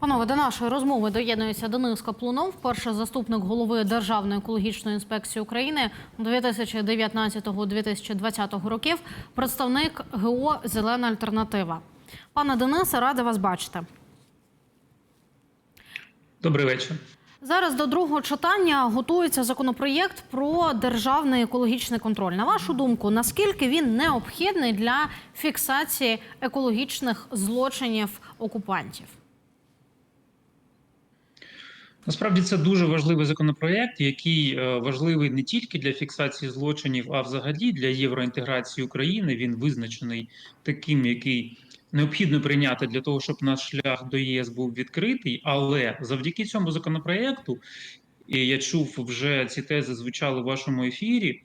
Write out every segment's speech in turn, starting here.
Панове, до нашої розмови доєднується Денис Каплунов, перший заступник голови Державної екологічної інспекції України 2019-2020 років, представник ГО Зелена альтернатива. Пане Денисе, рада вас бачити. Добрий вечір. Зараз до другого читання готується законопроєкт про державний екологічний контроль. На вашу думку, наскільки він необхідний для фіксації екологічних злочинів окупантів? Насправді це дуже важливий законопроект, який е, важливий не тільки для фіксації злочинів, а взагалі для євроінтеграції України. Він визначений таким, який необхідно прийняти для того, щоб наш шлях до ЄС був відкритий. Але завдяки цьому законопроекту, і я чув вже ці тези звучали в вашому ефірі.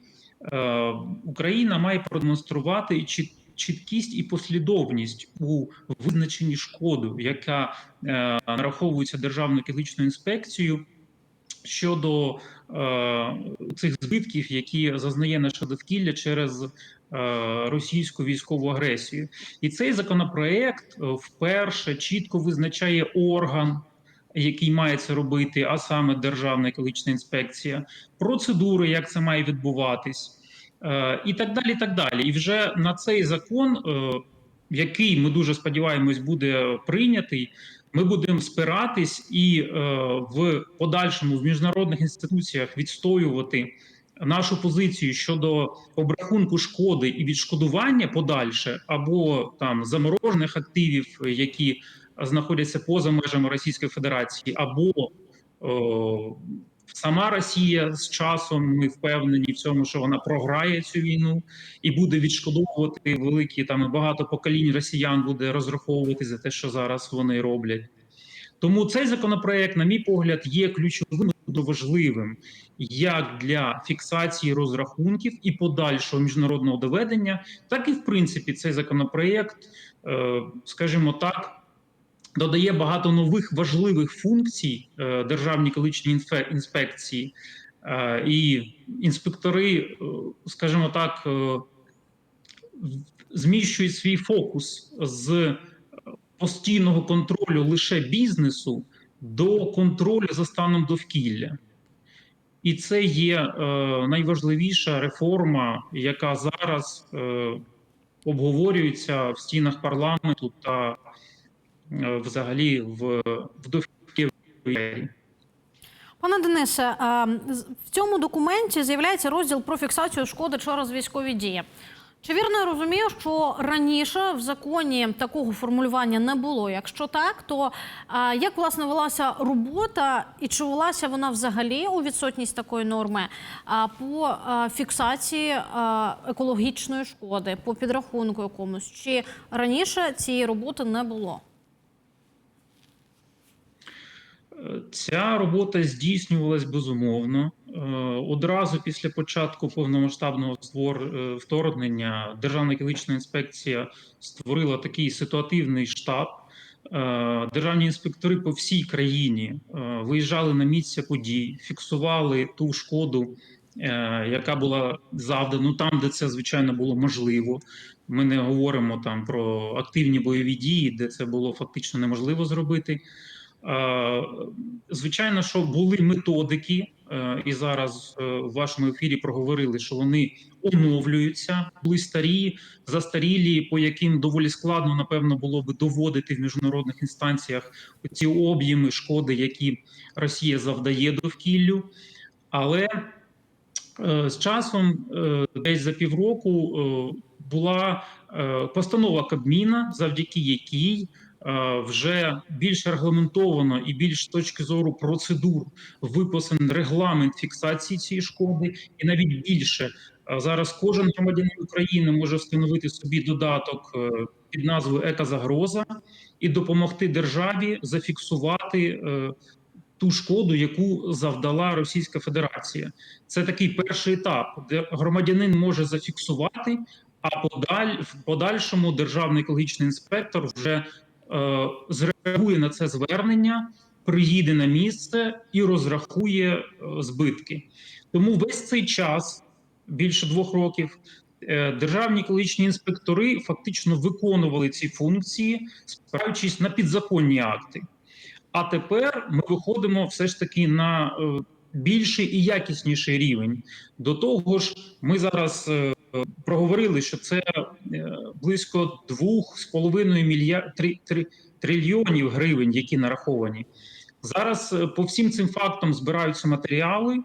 е, Україна має продемонструвати чіт- чіткість і послідовність у визначенні шкоди, яка е, нараховується Державною екологічною інспекцією щодо е, цих збитків, які зазнає наше довкілля через е, російську військову агресію. І цей законопроект е, вперше чітко визначає орган. Який має це робити, а саме Державна екологічна інспекція, процедури, як це має відбуватись, і так далі. І так далі. І вже на цей закон, е, який ми дуже сподіваємось, буде прийнятий, ми будемо спиратись і е, в подальшому в міжнародних інституціях відстоювати нашу позицію щодо обрахунку шкоди і відшкодування подальше, або там заморожених активів, які знаходяться поза межами Російської Федерації, або сама Росія з часом ми впевнені в цьому, що вона програє цю війну і буде відшкодовувати великі там багато поколінь росіян буде розраховувати за те, що зараз вони роблять. Тому цей законопроект, на мій погляд, є ключовим важливим як для фіксації розрахунків і подальшого міжнародного доведення, так і в принципі цей законопроект, е, скажімо так, додає багато нових важливих функцій е, Державній екологічній інспекції, Е, і інспектори, е, скажімо так, зміщують свій фокус з постійного контролю лише бізнесу до контролю за станом довкілля. І це є е, найважливіша реформа, яка зараз е, обговорюється в стінах парламенту та взагалі в, в довкіллі. Пане Денисе, в цьому документі з'являється розділ про фіксацію шкоди через військові дії. Чи вірно я розумію, що раніше в законі такого формулювання не було? Якщо так, то як власне велася робота, і чи велася вона взагалі у відсутність такої норми по фіксації екологічної шкоди, по підрахунку якомусь? Чи раніше цієї роботи не було? Ця робота здійснювалась безумовно. Е, Одразу після початку повномасштабного е, вторгнення Державна екологічна інспекція створила такий ситуативний штаб. Е, Державні інспектори по всій країні виїжджали на місця подій, фіксували ту шкоду, яка була завдана ну, там, де це звичайно було можливо. Ми не говоримо там про активні бойові дії, де це було фактично неможливо зробити. Е, Звичайно, що були методики, е, і зараз е, в вашому ефірі проговорили, що вони оновлюються, були старі, застарілі, по яким доволі складно, напевно, було би доводити в міжнародних інстанціях ці об'єми шкоди, які Росія завдає довкіллю. Але з часом, десь за півроку, була постанова Кабміна, завдяки якій вже більш регламентовано і більш з точки зору процедур виписаний регламент фіксації цієї шкоди, і навіть більше е, зараз кожен громадянин України може встановити собі додаток е, під назвою Екозагроза і допомогти державі зафіксувати. е, Ту шкоду, яку завдала Російська Федерація, це такий перший етап, де громадянин може зафіксувати, а подаль в подальшому державний екологічний інспектор вже е, зреагує на це звернення, приїде на місце і розрахує е, збитки. Тому весь цей час, більше двох років, е, державні екологічні інспектори фактично виконували ці функції, спираючись на підзаконні акти. А тепер ми виходимо все ж таки на е, більший і якісніший рівень. До того ж, ми зараз е, проговорили, що це е, близько 2,5 мільярд три, три, трильйонів гривень, які нараховані. Зараз е, по всім цим фактам збираються матеріали,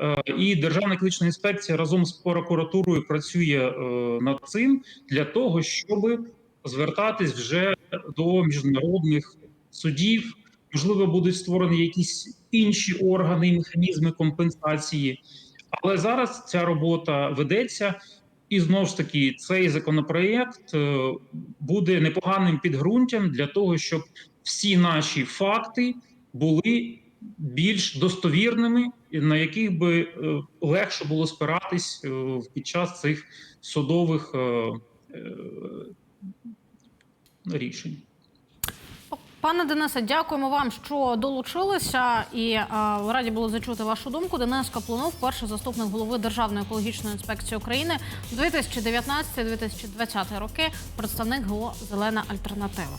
е, і Державна екологічна інспекція разом з прокуратурою працює е, над цим для того, щоб звертатись вже до міжнародних судів. Можливо, будуть створені якісь інші органи і механізми компенсації. Але зараз ця робота ведеться, і знову ж таки, цей законопроєкт е, буде непоганим підґрунтям для того, щоб всі наші факти були більш достовірними, на яких би е, легше було спиратись е, під час цих судових рішень. Пане Денисе, дякуємо вам, що долучилися, і е, раді було зачути вашу думку. Денис Каплунов, перший заступник голови Державної екологічної інспекції України 2019-2020 роки, представник ГО Зелена альтернатива.